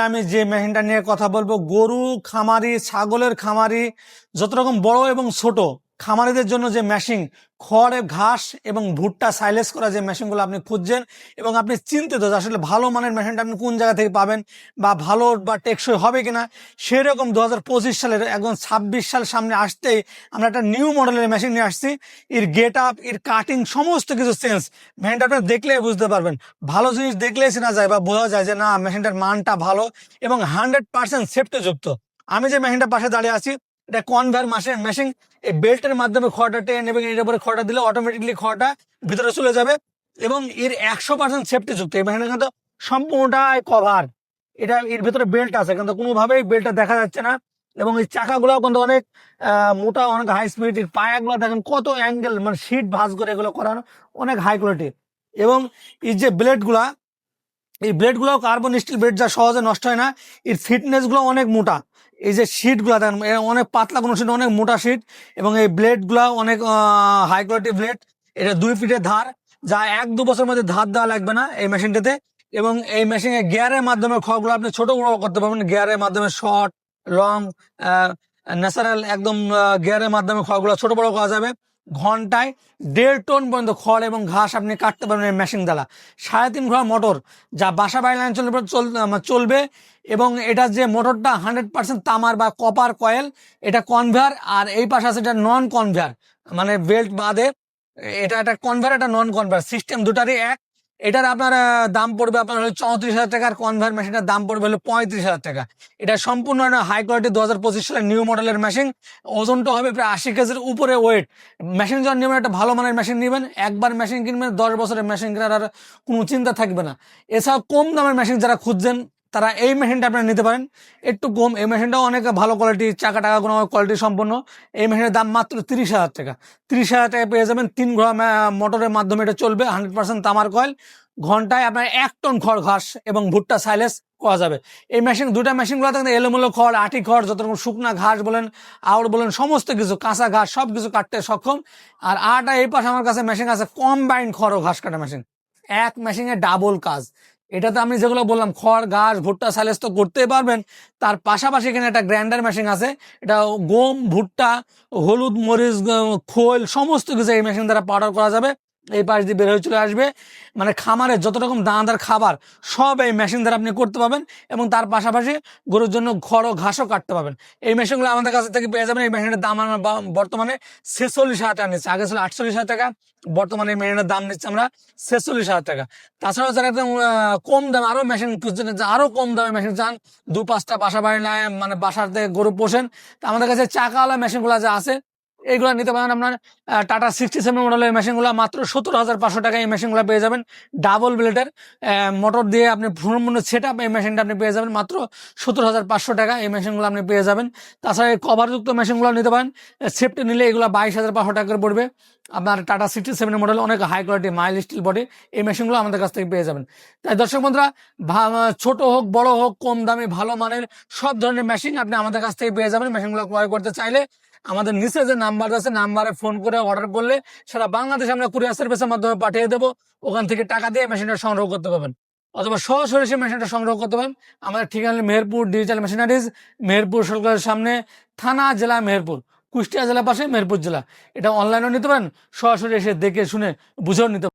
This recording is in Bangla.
আমি যে মেশিনটা নিয়ে কথা বলব গরু খামারি, ছাগলের খামারি, যত রকম বড় এবং ছোট খামারিদের জন্য যে মেশিন খড় ঘাস এবং ভুট্টা সাইলেস করা যে মেশিনগুলো আপনি খুঁজছেন এবং আপনি চিন্তিত যে আসলে ভালো মানের মেশিনটা আপনি কোন জায়গা থেকে পাবেন বা ভালো বা টেকসই হবে কিনা, সেরকম দু হাজার পঁচিশ সালের একদম ছাব্বিশ সাল সামনে আসতেই আমরা একটা নিউ মডেলের মেশিন নিয়ে আসছি। এর গেট আপ এর কাটিং সমস্ত কিছু চেঞ্জ মেশিনটা আপনি দেখলেই বুঝতে পারবেন। ভালো জিনিস দেখলেই চেনা যায় বা বোঝা যায় যে না মেশিনটার মানটা ভালো এবং হান্ড্রেড পার্সেন্ট সেফটিযুক্ত আমি যে মেশিনটার পাশে দাঁড়িয়ে আছি এটা কনভার মাসের মেশিন এই বেল্টের মাধ্যমে খড়টা টেনে নেবে এর উপরে খড়টা দিলে অটোমেটিকলি খড়টা ভিতরে চলে যাবে এবং এর একশো পার্সেন্ট সেফটিযুক্ত এই মেশিনটা কিন্তু সম্পূর্ণটাই কভার এটা এর ভিতরে বেল্ট আছে, কিন্তু কোনোভাবেই বেল্টটা দেখা যাচ্ছে না। এবং এই চাকাগুলো কিন্তু অনেক মোটা, অনেক হাই স্পিড এর। পায়াগুলো দেখেন কত অ্যাঙ্গেল মানে সিট ভাঁজ করে এগুলো করানো অনেক হাই কোয়ালিটি এবং এই যে ব্লেডগুলা এই ব্লেডগুলো কার্বন স্টিল ব্লেড যা সহজে নষ্ট হয় না, এর ফিটনেসগুলো অনেক মোটা। এই যে শিটগুলো দেখেন অনেক পাতলা কোনো শিট অনেক মোটা শিট এবং এই ব্লেডগুলো অনেক হাই কোয়ালিটি ব্লেড এটা দুই ফিটের ধার, যা এক দু বছরের মধ্যে ধার দেওয়া লাগবে না এই মেশিনটাতে এবং এই মেশিনে গিয়ারের মাধ্যমে খড়গুলো আপনি ছোট বড় করতে পারবেন গিয়ারের মাধ্যমে শর্ট লং ন্যাচারাল একদম গিয়ারের মাধ্যমে খড়গুলো ছোট বড় করা যাবে। ঘন্টায় দেড় টন পর্যন্ত খড় এবং ঘাস আপনি কাটতে পারবেন এই মেশিন দ্বারা। সাড়ে তিন ঘোড়া মোটর যা বাসা বাইরে অঞ্চলের উপর চল চলবে এবং এটা যে মোটরটা হান্ড্রেড পার্সেন্ট তামার বা কপার কয়েল এটা কনভেয়ার আর এই পাশে আছে এটা নন কনভেয়ার মানে বেল্ট বাদে, এটা একটা কনভেয়ার এটা নন কনভেয়ার সিস্টেম দুটারই এক। এটার আপনার দাম পড়বে আপনার হলো চৌত্রিশ হাজার টাকা, আর কনভার মেশিনটার দাম পড়বে হলো পঁয়ত্রিশ হাজার টাকা। এটা সম্পূর্ণ হাই কোয়ালিটি দু হাজার পঁচিশ সালের নিউ মডেলের মেশিন ওজনটা হবে প্রায় আশি কেজির উপরে ওয়েট মেশিন যখন নেবেন একটা ভালো মানের মেশিন নেবেন। একবার মেশিন কিনবেন, দশ বছরের মেশিন কেনার আর কোনো চিন্তা থাকবে না। এছাড়াও কম দামের মেশিন যারা খুঁজছেন তারা এই মেশিনটা আপনারা নিতে পারেন। একটু কম, এই মেশিনটাও অনেক ভালো কোয়ালিটি চাকা টাকা কোনো কোয়ালিটি সম্পন্ন। এই মেশিনের দাম মাত্র তিরিশ হাজার টাকা। তিরিশ হাজার টাকা পেয়ে যাবেন তিন ঘোড়া মোটরের মাধ্যমে এটা চলবে হান্ড্রেড পার্সেন্ট তামার কয়েল ঘন্টায় আপনার এক টন খড় ঘাস এবং ভুট্টা সাইলেস করা যাবে। এই মেশিন দুটা মেশিনগুলো থাকতে এলোমেলো খড়, আটি খড়, যত রকম শুকনা ঘাস বলেন আউট বলেন, সমস্ত কিছু, কাঁচা ঘাস, সব কিছু কাটতে সক্ষম। আর আটা এই পাশে আমার কাছে মেশিন আছে কম্বাইন্ড খড় ও ঘাস কাটা মেশিন এক মেশিনে ডাবল কাজ। এটাতে আমি যেগুলো বললাম, খড়, ঘাস, ভুট্টা সালেস তো করতেই পারবেন। তার পাশাপাশি এখানে একটা গ্রাইন্ডার মেশিন আছে। এটা গম, ভুট্টা, হলুদ, মরিচ খোল, সমস্ত কিছু এই মেশিন দ্বারা পাউডার করা যাবে। এই পাশ দিয়ে বের হয়ে চলে আসবে। মানে খামারের যত রকম দানাদার খাবার, সব এই মেশিন দ্বারা আপনি করতে পারবেন এবং তার পাশাপাশি গরুর জন্য খড় ও ঘাসও কাটতে পাবেন এই মেশিনগুলো আমাদের কাছ থেকে পেয়ে যাবেন। এই মেশিনের দাম আমরা বর্তমানে ছেচল্লিশ হাজার টাকা নিচ্ছে। আগে ছিল আটচল্লিশ হাজার টাকা, বর্তমানে এই মেশিনের দাম নিচ্ছে আমরা ছেচল্লিশ হাজার টাকা। তাছাড়াও যারা একদম কম দাম আরও মেশিন খুঁজছেন যে আরও কম দামে মেশিন চান, দু পাঁচটা বাসা বাড়ি নেয় মানে বাসার থেকে গরু পোষেন, তা আমাদের কাছে চাকাওয়ালা মেশিনগুলো যা আছে এইগুলো নিতে পারেন আপনার টাটা সিক্সটি সেভেন মডেলের মেশিনগুলো মাত্র সত্তর হাজার পাঁচশো টাকায় এই মেশিনগুলো পেয়ে যাবেন। ডাবল ব্লেডের মোটর দিয়ে আপনি সম্পূর্ণ সেট আপ এই মেশিনটা আপনি পেয়ে যাবেন মাত্র সত্তর হাজার পাঁচশো টাকা এই মেশিনগুলো আপনি পেয়ে যাবেন। তাছাড়া এই কভারযুক্ত মেশিনগুলো নিতে পারেন সেফটি নিলে এগুলো বাইশ হাজার পাঁচশো টাকা করে পড়বে। আপনার টাটা সিক্সটি সেভেন মডেল অনেক high quality mild steel body এই মেশিনগুলো আমাদের কাছ থেকে পেয়ে যাবেন। তাই দর্শক বন্ধুরা ছোট হোক, বড় হোক, কম দামে, ভালো মানের সব ধরনের মেশিন আপনি আমাদের কাছ থেকে পেয়ে যাবেন। মেশিনগুলো ক্রয় করতে চাইলে আমাদের নিচে যে নাম্বার আছে, নাম্বারে ফোন করে অর্ডার করলে সারা বাংলাদেশে আমরা কুরিয়ার সার্ভিসের মাধ্যমে পাঠিয়ে দেবো। ওখান থেকে টাকা দিয়ে মেশিনটা সংগ্রহ করতে পারবেন। অথবা সরাসরি সেই মেশিনটা সংগ্রহ করতে পারেন। আমাদের ঠিকানা মেহেরপুর ডিজিটাল মেশিনারিজ মেহেরপুর সরকারের সামনে, থানা, জেলা মেহেরপুর, কুষ্টিয়া জেলার পাশে মেহেরপুর জেলা। এটা অনলাইনেও নিতে পারেন, সরাসরি এসে দেখে শুনে বুঝেও নিতে